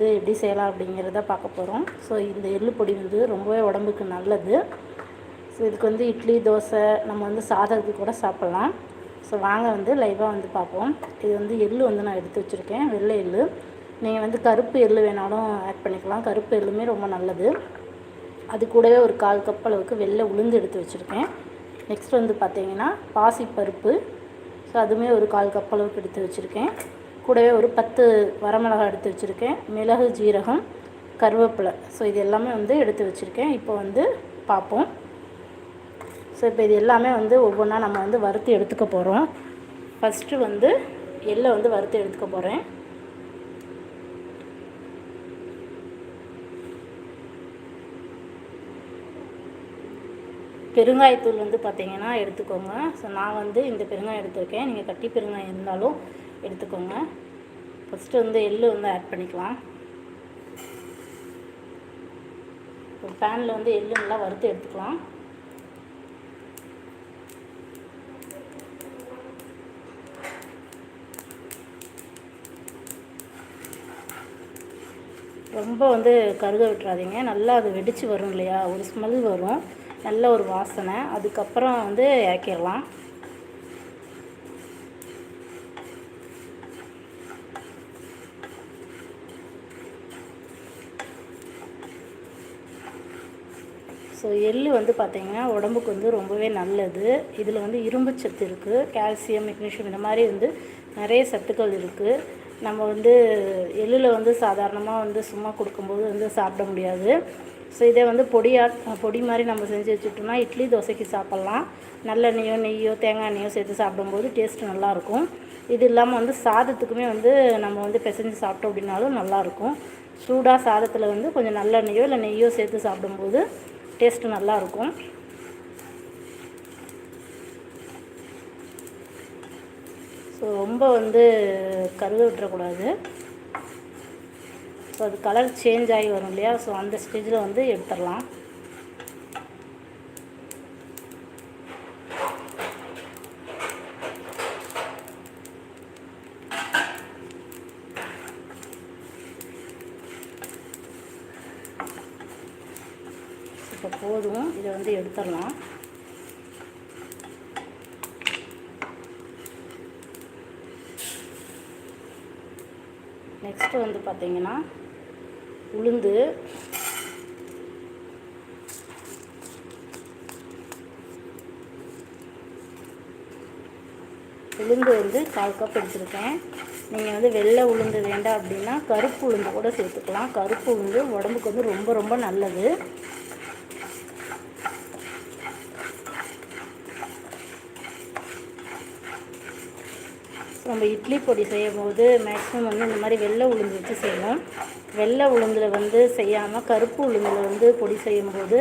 இது எப்படி செய்யலாம் அப்படிங்கிறத பார்க்க போகிறோம் ஸோ இந்த எள்ளு பொடி வந்து ரொம்பவே உடம்புக்கு நல்லது. ஸோ இதுக்கு வந்து இட்லி தோசை நம்ம வந்து சாதத்துக்கு கூட சாப்பிட்லாம். ஸோ வாங்க வந்து லைவாக வந்து பார்ப்போம். இது வந்து எள்ளு வந்து நான் எடுத்து வச்சுருக்கேன் வெள்ளை எள்ளு. நீங்கள் வந்து கருப்பு எள்ளு வேணாலும் ஆட் பண்ணிக்கலாம். கருப்பு எள்ளுமே ரொம்ப நல்லது. அது கூடவே ஒரு கால் கப் அளவுக்கு வெள்ளை உளுந்து எடுத்து வச்சுருக்கேன். நெக்ஸ்ட் வந்து பார்த்தீங்கன்னா பாசிப்பருப்பு. ஸோ அதுவுமே ஒரு கால் கப் அளவுக்கு எடுத்து வச்சுருக்கேன். கூடவே ஒரு பத்து வரமிளகாய் எடுத்து வச்சுருக்கேன். மிளகு ஜீரகம் கருவேப்பிலை. ஸோ இது எல்லாமே வந்து எடுத்து வச்சுருக்கேன். இப்போ வந்து பார்ப்போம். ஸோ இப்போ இது எல்லாமே வந்து ஒவ்வொன்றா நம்ம வந்து வறுத்து எடுத்துக்க போகிறோம் ஃபஸ்ட்டு வந்து எள்ளை வந்து வறுத்து எடுத்துக்க போகிறேன் பெருங்காயத்தூள் வந்து பார்த்தீங்கன்னா எடுத்துக்கோங்க. ஸோ நான் வந்து இந்த பெருங்காயம் எடுத்திருக்கேன். நீங்கள் கட்டி பெருங்காயம் இருந்தாலும் எடுத்துக்கோங்க. ஃபஸ்ட்டு வந்து எள்ளு வந்து ஆட் பண்ணிக்கலாம். ஒரு பேனில் வந்து எள்ளு நல்லா வறுத்து எடுத்துக்கலாம். ரொம்ப வந்து கருக விட்டுறாதீங்க. நல்லா அது வெடித்து வரும் இல்லையா? ஒரு ஸ்மெல் வரும். நல்ல ஒரு வாசனை. அதுக்கப்புறம் வந்து இறக்கிடலாம். ஸோ எள் வந்து பார்த்திங்கன்னா உடம்புக்கு வந்து ரொம்பவே நல்லது. இதில் வந்து இரும்பு சத்து இருக்குது கால்சியம் மெக்னீஷியம் இந்த மாதிரி வந்து நிறைய சத்துக்கள் இருக்குது நம்ம வந்து எள்ளில் வந்து சாதாரணமாக வந்து சும்மா கொடுக்கும்போது வந்து சாப்பிட முடியாது. ஸோ இதே வந்து பொடியா பொடி மாதிரி நம்ம செஞ்சு வச்சுட்டோம்னா இட்லி தோசைக்கு சாப்பிட்லாம். நல்லெண்ணெயோ நெய்யோ தேங்காய் எண்ணெயோ சேர்த்து சாப்பிடும்போது டேஸ்ட் நல்லாயிருக்கும். இது இல்லாமல் வந்து சாதத்துக்குமே வந்து நம்ம வந்து பிசைஞ்சு சாப்பிட்டோம் அப்படின்னாலும் நல்லாயிருக்கும். சூடாக சாதத்தில் வந்து கொஞ்சம் நல்லெண்ணெயோ இல்லை நெய்யோ சேர்த்து சாப்பிடும்போது டேஸ்ட்டு நல்லாயிருக்கும். ஸோ ரொம்ப வந்து கருத விட்டுறக்கூடாது. ஸோ அது கலர் சேஞ்ச் ஆகி வரும் இல்லையா? ஸோ அந்த ஸ்டேஜில் வந்து எடுத்துடலாம். இப்போ போதும். இதை வந்து எடுத்துடலாம். நெக்ஸ்ட்டு வந்து பார்த்திங்கன்னா உளுந்து. உளுந்து வந்து கால் கப் எடுத்துருக்கேன். நீங்கள் வந்து வெள்ளை உளுந்து வேண்டாம் அப்படின்னா கருப்பு உளுந்து கூட சேர்த்துக்கலாம். கருப்பு உளுந்து உடம்புக்கு வந்து ரொம்ப ரொம்ப நல்லது. நம்ம இட்லி பொடி செய்யும் போது மேக்ஸிமம் வந்து இந்த மாதிரி வெள்ளை உளுந்து வச்சு செய்வோம் வெள்ளை உளுந்தில் வந்து செய்யாமல் கருப்பு உளுந்தில் வந்து பொடி செய்யும்போது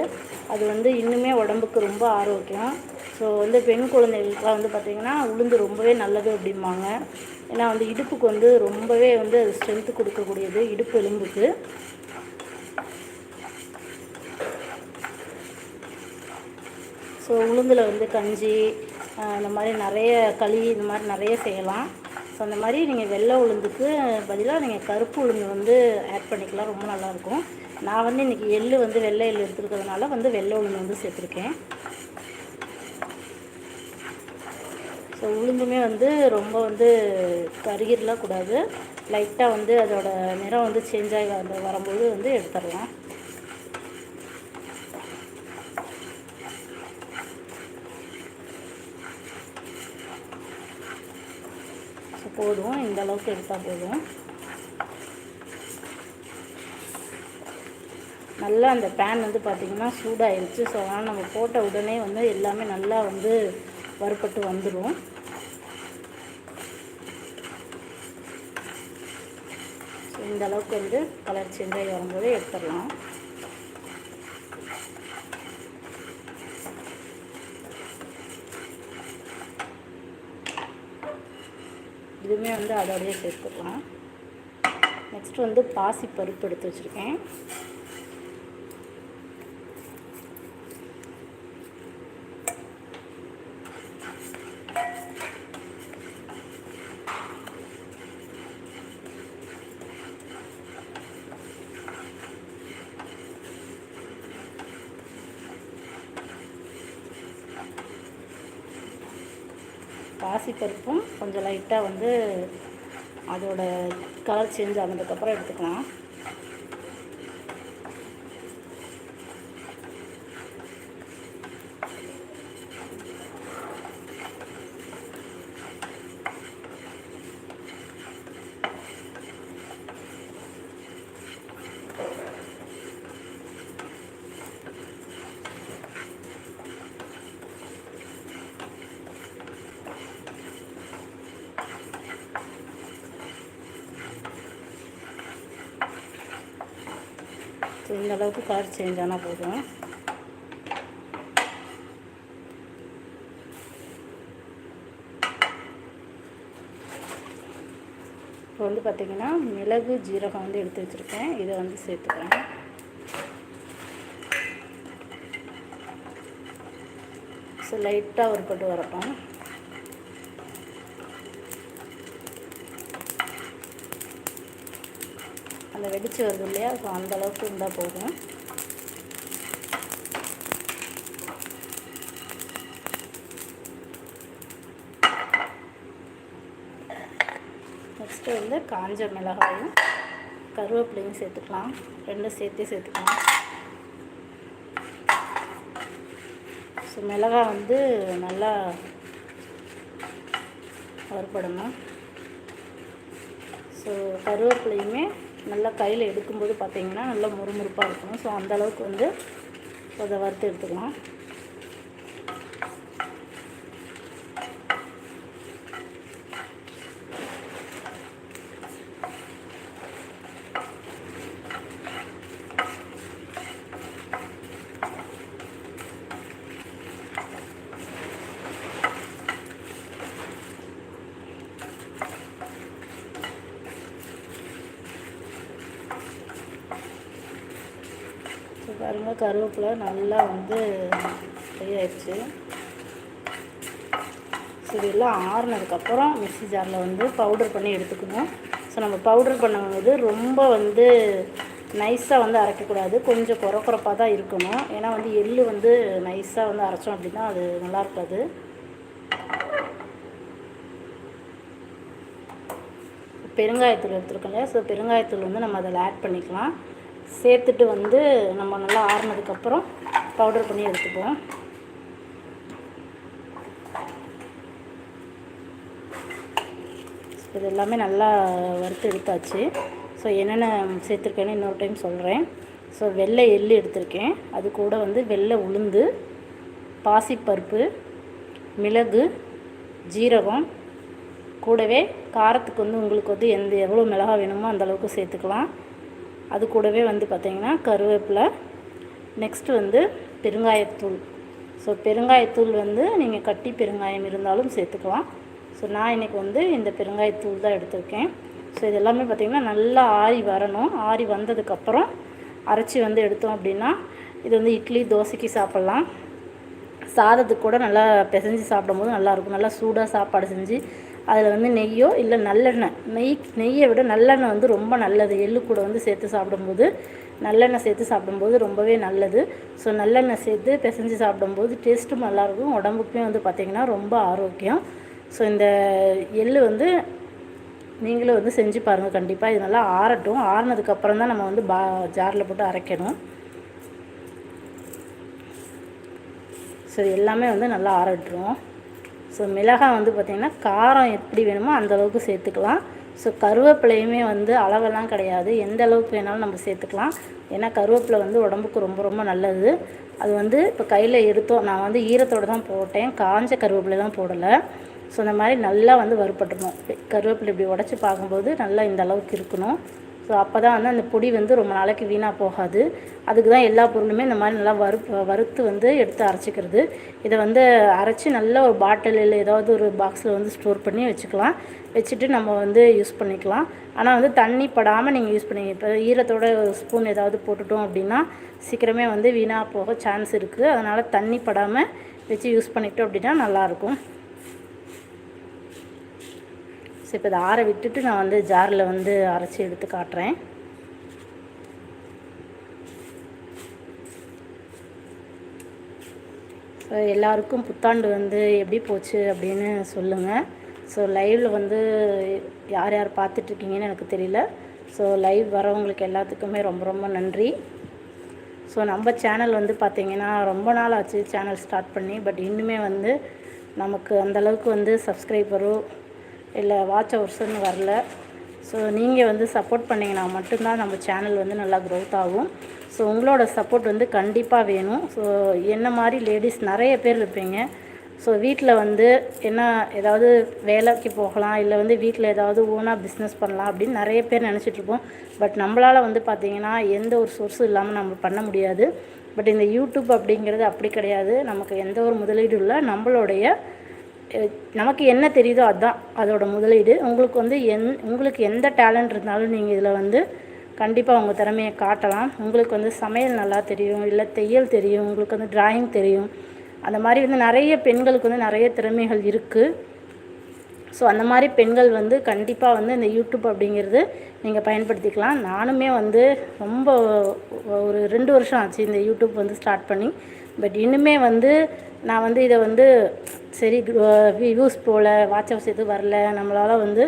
அது வந்து இன்னுமே உடம்புக்கு ரொம்ப ஆரோக்கியம். ஸோ வந்து பெண் குழந்தைகளுக்குலாம் வந்து பார்த்திங்கன்னா உளுந்து ரொம்பவே நல்லது அப்படிம்பாங்க. ஏன்னா வந்து இடுப்புக்கு வந்து ரொம்பவே வந்து அது ஸ்ட்ரென்த்து கொடுக்கக்கூடியது இடுப்பு எலும்புக்கு. ஸோ உளுந்தில் வந்து கஞ்சி இந்த மாதிரி நிறைய களி இந்த மாதிரி நிறைய செய்யலாம். ஸோ அந்த மாதிரி நீங்கள் வெள்ளை உளுந்துக்கு பதிலாக நீங்கள் கருப்பு உளுந்து வந்து ஆட் பண்ணிக்கலாம். ரொம்ப நல்லாயிருக்கும். நான் வந்து இன்றைக்கி எள்ளு வந்து வெள்ளை எள்ளு எடுத்துருக்கிறதுனால வந்து வெள்ளை உளுந்து வந்து சேர்த்துருக்கேன். ஸோ உளுந்துமே வந்து ரொம்ப வந்து கருகிடலாம் கூடாது. லைட்டாக வந்து அதோட நிறம் வந்து சேஞ்ச் ஆகி வர வரும்போது வந்து எடுத்துடலாம். போதும். இந்த அளவுக்கு எடுத்தால் போதும். நல்லா அந்த பேன் வந்து பார்த்திங்கன்னா சூடாகிடுச்சு ஸோ அதனால் நம்ம போட்ட உடனே வந்து எல்லாமே நல்லா வந்து வறுப்பட்டு வந்துடும் ஸோ இந்த அளவுக்கு வந்து கலர் சேஞ்ச் வரும்போது எடுத்துடலாம். இதுவுமே வந்து அதோடையே சேர்த்துக்கலாம். நெக்ஸ்ட் வந்து பாசி பருப்பு எடுத்து வச்சுருக்கேன். பாசிப்பருப்பும் கொஞ்சம் லைட்டாக வந்து அதோட கலர் சேஞ்ச் ஆனதுக்கப்புறம் எடுத்துக்கலாம். ஸோ இந்த அளவுக்கு கலர் சேஞ்ச் ஆனால் போதும். இப்போ வந்து பார்த்திங்கன்னா மிளகு ஜீரகம் வந்து எடுத்து வச்சுருக்கேன். இதை வந்து சேர்த்துக்கிறேன். ஸோ லைட்டாக ஒரு பட்டு வரப்போம் அந்த வெடிச்சு வருது இல்லையா? ஸோ அந்தளவுக்கு இருந்தால் போதும். நெக்ஸ்ட்டு வந்து காஞ்ச மிளகாயும் கருவேப்பிலையும் சேர்த்துக்கலாம். ரெண்டும் சேர்த்தே சேர்த்துக்கலாம். ஸோ மிளகாய் வந்து நல்லா வறுபடணும். ஸோ கருவேப்பிலையுமே நல்லா கையில் எடுக்கும்போது பார்த்தீங்கன்னா நல்லா முறுமுறுப்பாக இருக்கும் ஸோ அந்த அளவுக்கு வந்து அதை வறுத்து எடுத்துக்கலாம் ஸோ பாருங்கள் கருவேப்பிலை நல்லா வந்து ரெடி ஆயிடுச்சு. ஸோ இதெல்லாம் ஆறுனதுக்கப்புறம் மிக்ஸி ஜாரில் வந்து பவுடர் பண்ணி எடுத்துக்கணும். ஸோ நம்ம பவுடர் பண்ணும்போது ரொம்ப வந்து நைஸாக வந்து அரைக்கக்கூடாது. கொஞ்சம் குறை குறைப்பாக தான் இருக்கணும். ஏன்னா வந்து எள் வந்து நைஸாக வந்து அரைச்சோம் அப்படின்னா அது நல்லா இருக்காது. பெருங்காயத்தூள் எடுத்துருக்கோம் இல்லையா? ஸோ பெருங்காயத்தூள் வந்து நம்ம அதில் ஆட் பண்ணிக்கலாம். சேர்த்துட்டு வந்து நம்ம நல்லா ஆறுனதுக்கப்புறம் பவுடர் பண்ணி எடுத்துப்போம் இது எல்லாமே நல்லா வறுத்து எடுத்தாச்சு. ஸோ என்னென்ன சேர்த்துருக்கேன்னு இன்னொரு டைம் சொல்கிறேன் ஸோ வெள்ளை எள்ளு எடுத்திருக்கேன். அது கூட வந்து வெள்ளை உளுந்து பாசிப்பருப்பு மிளகு ஜீரகம் கூடவே காரத்துக்கு வந்து உங்களுக்கு வந்து எந்த எவ்வளோ மிளகா வேணுமோ அந்தளவுக்கு சேர்த்துக்கலாம். அது கூடவே வந்து பார்த்திங்கன்னா கருவேப்பிலை. நெக்ஸ்ட்டு வந்து பெருங்காயத்தூள். ஸோ பெருங்காயத்தூள் வந்து நீங்கள் கட்டி பெருங்காயம் இருந்தாலும் சேர்த்துக்கலாம். ஸோ நான் இன்றைக்கி வந்து இந்த பெருங்காயத்தூள் தான் எடுத்திருக்கேன். ஸோ இது எல்லாமே பார்த்திங்கன்னா நல்லா ஆறி வரணும். ஆறி வந்ததுக்கப்புறம் அரைச்சி வந்து எடுத்தோம் அப்படின்னா இது வந்து இட்லி தோசைக்கு சாப்பிட்லாம். சாதத்துக்கு கூட நல்லா பிசைஞ்சு சாப்பிடும்போது நல்லாயிருக்கும் நல்லா சூடாக சாப்பாடு செஞ்சு அதில் வந்து நெய்யோ இல்லை நல்லெண்ணெய் நெய் நெய்யை விட நல்லெண்ணெய் வந்து ரொம்ப நல்லது. எள்ளு கூட வந்து சேர்த்து சாப்பிடும்போது நல்லெண்ணெய் சேர்த்து சாப்பிடும்போது ரொம்பவே நல்லது. ஸோ நல்லெண்ணெய் சேர்த்து பிசைஞ்சு சாப்பிடும்போது டேஸ்ட்டும் நல்லாயிருக்கும் உடம்புக்குமே வந்து பார்த்திங்கன்னா ரொம்ப ஆரோக்கியம். ஸோ இந்த எள்ளு வந்து நீங்களும் வந்து செஞ்சு பாருங்கள் கண்டிப்பாக இது நல்லா ஆறட்டும். ஆறினதுக்கப்புறம் தான் நம்ம வந்து பா ஜாரில் போட்டு அரைக்கணும். ஸோ எல்லாமே வந்து நல்லா ஆறட்டுரும் ஸோ மிளகாய் வந்து பார்த்திங்கன்னா காரம் எப்படி வேணுமோ அந்த அளவுக்கு சேர்த்துக்கலாம். ஸோ கருவேப்பிலையுமே வந்து அளவெல்லாம் கிடையாது. எந்த அளவுக்கு வேணாலும் நம்ம சேர்த்துக்கலாம். ஏன்னா கருவேப்பிலை வந்து உடம்புக்கு ரொம்ப ரொம்ப நல்லது. அது வந்து இப்போ கையில் எடுத்தோம். நான் வந்து ஈரத்தோடு தான் போட்டேன். காஞ்ச கருவேப்பிலை தான் போடலை. ஸோ இந்த மாதிரி நல்லா வந்து வறுப்பட்டுணும் கருவேப்பிலை இப்படி உடச்சி பார்க்கும்போது நல்லா இந்த அளவுக்கு இருக்கணும். ஸோ அப்போ தான் வந்து அந்த பொடி வந்து ரொம்ப நாளைக்கு வீணாக போகாது. அதுக்கு தான் எல்லா பொருளுமே இந்த மாதிரி நல்லா வறு வறுத்து வந்து எடுத்து அரைச்சிக்கிறது. இதை வந்து அரைச்சி நல்ல ஒரு பாட்டில் இல்லை ஏதாவது ஒரு பாக்ஸில் வந்து ஸ்டோர் பண்ணி வச்சுக்கலாம். வச்சுட்டு நம்ம வந்து யூஸ் பண்ணிக்கலாம். ஆனால் வந்து தண்ணி படாமல் நீங்கள் யூஸ் பண்ணி இப்போ ஈரத்தோட ஒரு ஸ்பூன் ஏதாவது போட்டுட்டோம் அப்படின்னா சீக்கிரமே வந்து வீணாக போக சான்ஸ் இருக்குது அதனால் தண்ணி படாமல் வச்சு யூஸ் பண்ணிக்கிட்டோம் அப்படின்னா நல்லாயிருக்கும் ஸோ இப்போ இதை ஆற விட்டுட்டு நான் வந்து ஜாரில் வந்து அரைச்சி எடுத்து காட்டுறேன். ஸோ எல்லாருக்கும் புத்தாண்டு வந்து எப்படி போச்சு அப்படின்னு சொல்லுங்கள் ஸோ லைவில் வந்து யார் யார் பார்த்துட்ருக்கீங்கன்னு எனக்கு தெரியல. ஸோ லைவ் வரவங்களுக்கு எல்லாத்துக்குமே ரொம்ப ரொம்ப நன்றி. ஸோ நம்ம சேனல் வந்து பார்த்திங்கன்னா ரொம்ப நாள் ஆச்சு சேனல் ஸ்டார்ட் பண்ணி பட் இன்னுமே வந்து நமக்கு அந்தளவுக்கு வந்து சப்ஸ்கிரைபரும் இல்லை வாட்ச் ஹவர்ஸ்ன்னு வரல. ஸோ நீங்கள் வந்து சப்போர்ட் பண்ணிங்கன்னா மட்டும்தான் நம்ம சேனல் வந்து நல்லா க்ரோத் ஆகும். ஸோ உங்களோட சப்போர்ட் வந்து கண்டிப்பாக வேணும். ஸோ என்ன மாதிரி லேடிஸ் நிறைய பேர் இருப்பீங்க. ஸோ வீட்டில் வந்து என்ன ஏதாவது வேலைக்கு போகலாம் இல்லை வந்து வீட்டில் ஏதாவது ஓனாக பிஸ்னஸ் பண்ணலாம் அப்படின்னு நிறைய பேர் நினச்சிட்ருப்போம் பட் நம்மளால் வந்து பார்த்திங்கன்னா எந்த ஒரு சோர்ஸும் இல்லாமல் நம்ம பண்ண முடியாது. பட் இந்த யூடியூப் அப்படிங்கிறது அப்படி கிடையாது. நமக்கு எந்த ஒரு முதலீடும் இல்லை. நம்மளுடைய நமக்கு என்ன தெரியுதோ அதுதான் அதோட முதலீடு. உங்களுக்கு வந்து எந் உங்களுக்கு எந்த டேலண்ட் இருந்தாலும் நீங்கள் இதில் வந்து கண்டிப்பாக உங்கள் திறமையை காட்டலாம். உங்களுக்கு வந்து சமையல் நல்லா தெரியும் இல்லை தையல் தெரியும் உங்களுக்கு வந்து டிராயிங் தெரியும். அந்த மாதிரி வந்து நிறைய பெண்களுக்கு வந்து நிறைய திறமைகள் இருக்குது ஸோ அந்த மாதிரி பெண்கள் வந்து கண்டிப்பாக வந்து இந்த யூடியூப் அப்படிங்கிறது நீங்கள் பயன்படுத்திக்கலாம். நானுமே வந்து ரொம்ப ஒரு ரெண்டு வருஷம் ஆச்சு இந்த யூடியூப் வந்து ஸ்டார்ட் பண்ணி. பட் இன்னுமே வந்து நான் வந்து இதை வந்து சரி வியூஸ் போகல வாட்ச் ஹவுஸ் எதுவும் வரல நம்மளால் வந்து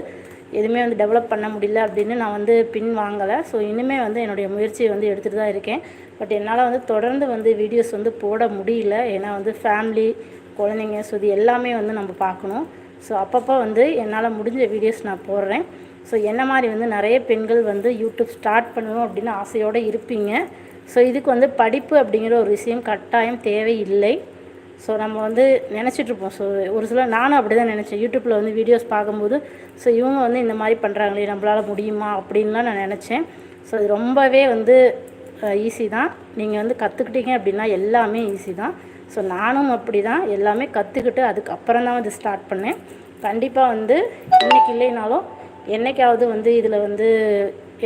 எதுவுமே வந்து டெவலப் பண்ண முடியல அப்படின்னு நான் வந்து பின் வாங்கலை. ஸோ இனிமே வந்து என்னுடைய முயற்சியை வந்து எடுத்துகிட்டு தான் இருக்கேன். பட் என்னால் வந்து தொடர்ந்து வந்து வீடியோஸ் வந்து போட முடியல. ஏன்னா வந்து ஃபேமிலி குழந்தைங்க ஸோ இது எல்லாமே வந்து நம்ம பார்க்கணும். ஸோ அப்பப்போ வந்து என்னால் முடிஞ்ச வீடியோஸ் நான் போடுறேன். ஸோ என்ன மாதிரி வந்து நிறைய பெண்கள் வந்து யூடியூப் ஸ்டார்ட் பண்ணணும் அப்படின்னு ஆசையோடு இருப்பீங்க. ஸோ இதுக்கு வந்து படிப்பு அப்படிங்கிற ஒரு விஷயம் கட்டாயம் தேவையில்லை. ஸோ நம்ம வந்து நினச்சிட்ருப்போம். ஸோ ஒரு சில நானும் அப்படி தான் நினச்சேன். யூடியூப்பில் வந்து வீடியோஸ் பார்க்கும்போது ஸோ இவங்க வந்து இந்த மாதிரி பண்ணுறாங்களே நம்மளால் முடியுமா? அப்படின்லாம் நான் நினச்சேன். ஸோ இது ரொம்பவே வந்து ஈஸி தான். நீங்கள் வந்து கற்றுக்கிட்டீங்க அப்படின்னா எல்லாமே ஈஸி தான். ஸோ நானும் அப்படி தான் எல்லாமே கற்றுக்கிட்டு அதுக்கப்புறம் தான் வந்து ஸ்டார்ட் பண்ணேன். கண்டிப்பாக வந்து இன்றைக்கி இல்லைனாலும் என்னைக்காவது வந்து இதில் வந்து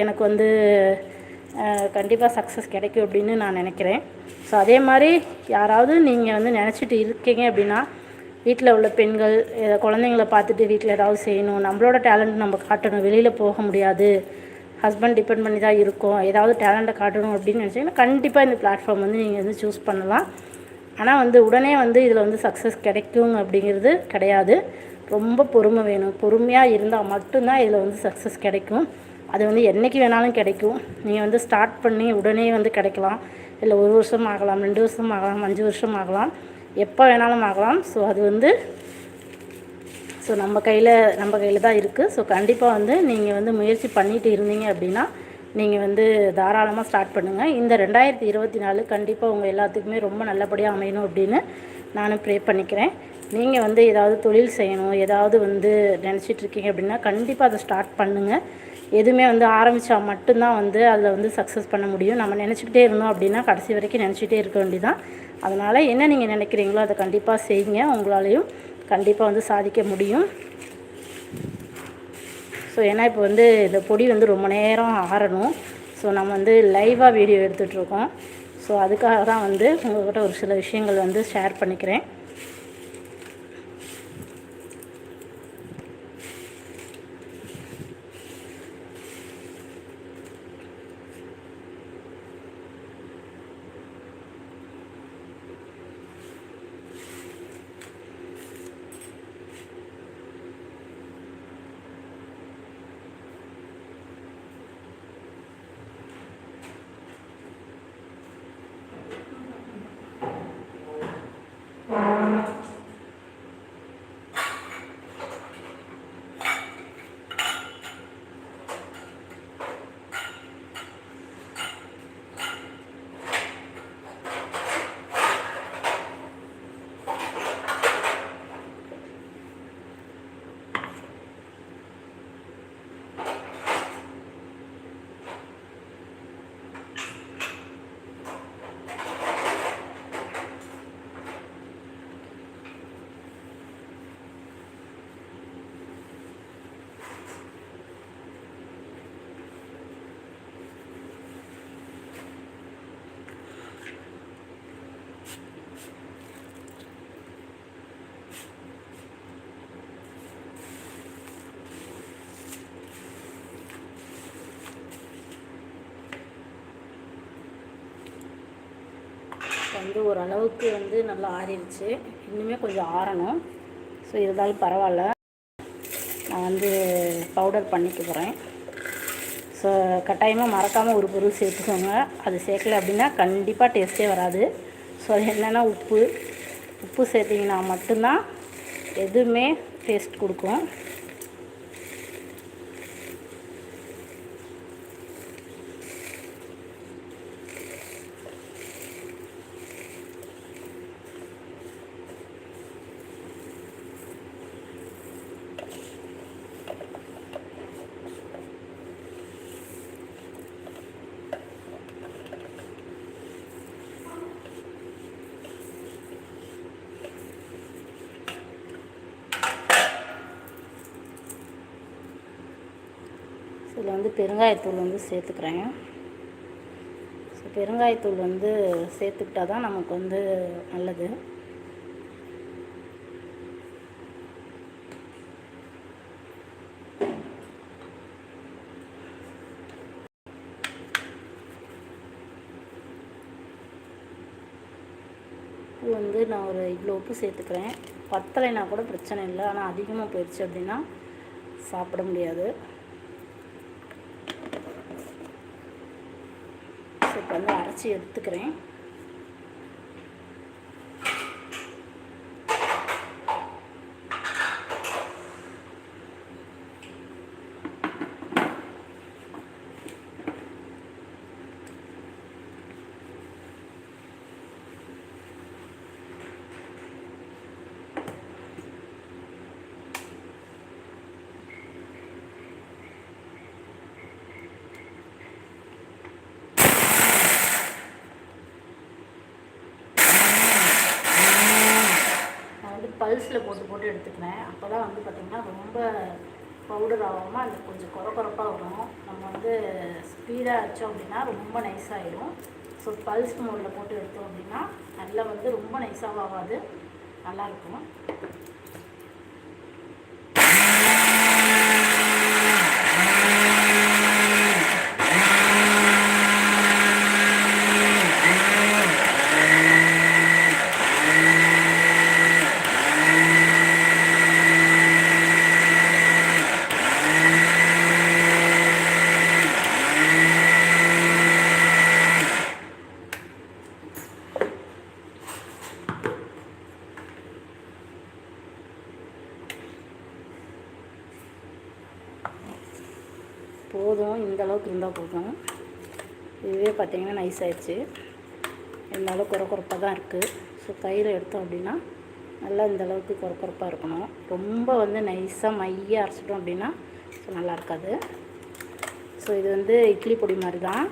எனக்கு வந்து கண்டிப்பாக சக்ஸஸ் கிடைக்கும் அப்படின்னு நான் நினைக்கிறேன். ஸோ அதே மாதிரி யாராவது நீங்கள் வந்து நினச்சிட்டு இருக்கீங்க அப்படின்னா வீட்டில் உள்ள பெண்கள் ஏதோ குழந்தைங்கள பார்த்துட்டு வீட்டில் ஏதாவது செய்யணும் நம்மளோட டேலண்ட் நம்ம காட்டணும் வெளியில் போக முடியாது. ஹஸ்பண்ட் டிபெண்ட் பண்ணி தான் இருக்கோம் ஏதாவது டேலண்ட்டை காட்டணும் அப்படின்னு நினச்சிங்கன்னா கண்டிப்பாக இந்த பிளாட்ஃபார்ம் வந்து நீங்கள் வந்து சூஸ் பண்ணலாம். ஆனால் வந்து உடனே வந்து இதில் வந்து சக்ஸஸ் கிடைக்கும் அப்படிங்கிறது கிடையாது. ரொம்ப பொறுமை வேணும். பொறுமையாக இருந்தால் மட்டும்தான் இதில் வந்து சக்ஸஸ் கிடைக்கும். அது வந்து என்றைக்கு வேணாலும் கிடைக்கும். நீங்கள் வந்து ஸ்டார்ட் பண்ணி உடனே வந்து கிடைக்கலாம். இல்லை ஒரு வருஷம் ஆகலாம் ரெண்டு வருஷம் ஆகலாம் அஞ்சு வருஷம் ஆகலாம். எப்போ வேணாலும் ஆகலாம். ஸோ அது வந்து ஸோ நம்ம கையில் நம்ம கையில் தான் இருக்குது ஸோ கண்டிப்பாக வந்து நீங்கள் வந்து முயற்சி பண்ணிட்டு இருந்தீங்க அப்படின்னா நீங்கள் வந்து தாராளமாக ஸ்டார்ட் பண்ணுங்கள் இந்த ரெண்டாயிரத்தி இருபத்தி நாலு கண்டிப்பாக உங்கள் எல்லாத்துக்குமே ரொம்ப நல்லபடியாக அமையணும் அப்படின்னு நானும் ப்ரே பண்ணிக்கிறேன். நீங்கள் வந்து ஏதாவது தொழில் செய்யணும் ஏதாவது வந்து நினச்சிட்டு இருக்கீங்க அப்படின்னா கண்டிப்பாக அதை ஸ்டார்ட் பண்ணுங்கள் எதுவுமே வந்து ஆரம்பித்தா மட்டும்தான் வந்து அதில் வந்து சக்ஸஸ் பண்ண முடியும். நம்ம நினச்சிக்கிட்டே இருந்தோம் அப்படின்னா கடைசி வரைக்கும் நினச்சிட்டே இருக்க வேண்டியதான் அதனால் என்ன நீங்கள் நினைக்கிறீங்களோ அதை கண்டிப்பாக செய்யுங்க. உங்களாலையும் கண்டிப்பாக வந்து சாதிக்க முடியும். ஸோ ஏன்னா இப்போ வந்து இந்த பொடி வந்து ரொம்ப நேரம் ஆறணும். ஸோ நம்ம வந்து லைவாக வீடியோ எடுத்துகிட்ருக்கோம் ஸோ அதுக்காக தான் வந்து உங்கள்கிட்ட ஒரு சில விஷயங்கள் வந்து ஷேர் பண்ணிக்கிறேன். வந்து ஓரளவுக்கு வந்து நல்லா ஆறிடுச்சு. இன்னுமே கொஞ்சம் ஆறணும். ஸோ இருந்தாலும் பரவாயில்ல. நான் வந்து பவுடர் பண்ணிக்க போகிறேன் ஸோ கட்டாயமாக மறக்காமல் ஒரு பொருள் சேர்த்துக்கோங்க. அது சேர்க்கல அப்படின்னா கண்டிப்பாக டேஸ்ட்டே வராது. ஸோ அது என்னென்னா உப்பு. உப்பு சேர்த்திங்கன்னா மட்டும்தான் எதுவுமே டேஸ்ட் கொடுக்கும் இதில் வந்து பெருங்காயத்தூள் வந்து சேர்த்துக்கிறேன் ஸோ பெருங்காயத்தூள் வந்து சேர்த்துக்கிட்டா தான் நமக்கு வந்து நல்லது. உப்பு வந்து நான் ஒரு இவ்வளோ உப்பு சேர்த்துக்கிறேன். பத்தலைனா கூட பிரச்சனை இல்லை. ஆனால் அதிகமாக போயிடுச்சு அப்படின்னா சாப்பிட முடியாது ஸோ இப்போ வந்து அரைச்சி எடுத்துக்கிறேன் நான் வந்து பல்ஸில் போட்டு போட்டு எடுத்துக்குவேன் அப்போ தான் வந்து பார்த்திங்கன்னா ரொம்ப பவுடர் ஆகாமல் அந்த கொஞ்சம் குறை குறைப்பாக வரும். நம்ம வந்து ஸ்பீடாக அடித்தோம் அப்படின்னா ரொம்ப நைஸாகிடும் ஸோ பல்ஸ் மோடில் போட்டு எடுத்தோம் அப்படின்னா நல்லா வந்து ரொம்ப நைஸாகவும் ஆகாது. நல்லாயிருக்கும் போதும் இந்த அளவுக்கு இருந்தால் போதும். இதுவே பார்த்திங்கன்னா நைஸ் ஆயிடுச்சு. இருந்தாலும் குறை குறைப்பாக தான் இருக்குது ஸோ கையில் எடுத்தோம் அப்படின்னா நல்லா இந்த அளவுக்கு குறை குறைப்பாக இருக்கணும். ரொம்ப வந்து நைஸாக மைய அரைச்சிட்டோம் அப்படின்னா ஸோ நல்லா இருக்காது. ஸோ இது வந்து இட்லி பொடி மாதிரி தான்.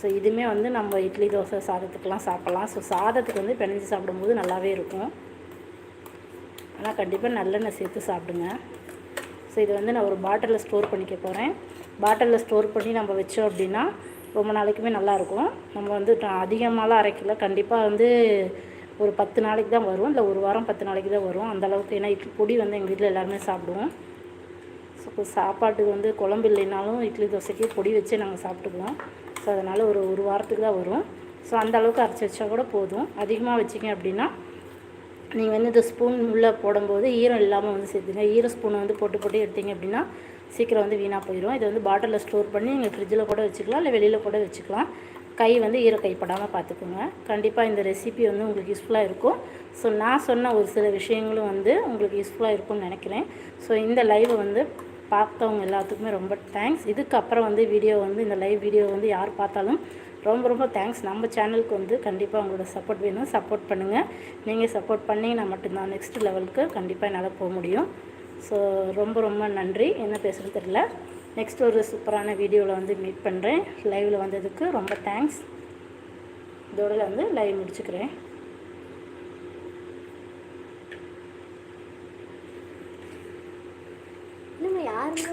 ஸோ இதுவுமே வந்து நம்ம இட்லி தோசை சாதத்துக்கெலாம் சாப்பிட்லாம். ஸோ சாதத்துக்கு வந்து பிணைஞ்சு சாப்பிடும்போது நல்லாவே இருக்கும். ஆனால் கண்டிப்பாக நல்லெண்ணெய் சேர்த்து சாப்பிடுங்க. ஸோ இது வந்து நான் ஒரு பாட்டிலில் ஸ்டோர் பண்ணிக்க போகிறேன் பாட்டிலில் ஸ்டோர் பண்ணி நம்ம வச்சோம் அப்படின்னா ரொம்ப நாளைக்குமே நல்லாயிருக்கும். நம்ம வந்து அதிகமாலாம் அரைக்கல. கண்டிப்பாக வந்து ஒரு பத்து நாளைக்கு தான் வரும். இல்லை ஒரு வாரம் பத்து நாளைக்கு தான் வரும். அந்த அளவுக்கு ஏன்னா இட்லி பொடி வந்து எங்கள் வீட்டில் எல்லாருமே சாப்பிடுவோம். ஸோ சாப்பாட்டுக்கு வந்து குழம்பு இல்லைனாலும் இட்லி தோசைக்கு பொடி வச்சே நாங்கள் சாப்பிட்டுக்குவோம். ஸோ அதனால் ஒரு ஒரு வாரத்துக்கு தான் வரும். ஸோ அந்த அளவுக்கு அரைச்சி வச்சா கூட போதும். அதிகமாக வச்சிங்க அப்படின்னா நீங்கள் வந்து இந்த ஸ்பூன் உள்ளே போடும்போது ஈரம் இல்லாமல் வந்து சேர்த்துங்க. ஈர ஸ்பூனை வந்து போட்டு போட்டு எடுத்தீங்க அப்படின்னா சீக்கிரம் வந்து வீணாக போயிடும் இதை வந்து பாட்டிலில் ஸ்டோர் பண்ணி நீங்கள் ஃப்ரிட்ஜில் கூட வச்சுக்கலாம் இல்லை வெளியில் கூட வச்சுக்கலாம். கை வந்து ஈர கைப்படாமல் பார்த்துக்கோங்க. கண்டிப்பாக இந்த ரெசிபி வந்து உங்களுக்கு யூஸ்ஃபுல்லாக இருக்கும். ஸோ நான் சொன்ன ஒரு சில விஷயங்களும் வந்து உங்களுக்கு யூஸ்ஃபுல்லாக இருக்கும்னு நினைக்கிறேன். ஸோ இந்த லைவை வந்து பார்த்தவங்க எல்லாத்துக்குமே ரொம்ப தேங்க்ஸ் இதுக்கப்புறம் வந்து வீடியோ வந்து இந்த லைவ் வீடியோ வந்து யார் பார்த்தாலும் ரொம்ப ரொம்ப தேங்க்ஸ் நம்ம சேனலுக்கு வந்து கண்டிப்பாக உங்களோட சப்போர்ட் வேணும். சப்போர்ட் பண்ணுங்கள் நீங்கள் சப்போர்ட் பண்ணிங்கன்னா மட்டும்தான் நெக்ஸ்ட் லெவலுக்கு கண்டிப்பாக என்னால் போக முடியும். ஸோ ரொம்ப ரொம்ப நன்றி. என்ன பேசுகிறது தெரியல. நெக்ஸ்ட் ஒரு சூப்பரான வீடியோவில் வந்து மீட் பண்ணுறேன் லைவில் வந்ததுக்கு ரொம்ப தேங்க்ஸ் இதோட வந்து லைவ் முடிச்சுக்கிறேன். நம்ம யாருங்க?